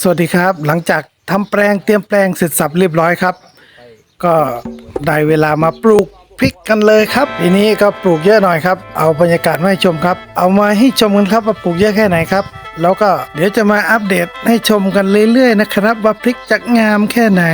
สวัสดีครับหลังจากทำแปลงเตรียมแปลงเสร็จสับเรียบร้อยครับ ก็ได้เวลามาปลูกพริกกันเลยครับทีนี้ก็ปลูกเยอะหน่อยครับ เอาบรรยากาศมาให้ชมครับ เอามาให้ชมกันครับว่าปลูกเยอะแค่ไหนครับ แล้วก็เดี๋ยวจะมาอัปเดตให้ชมกันเรื่อยๆนะครับ ว่าพริกจะงามแค่ไหน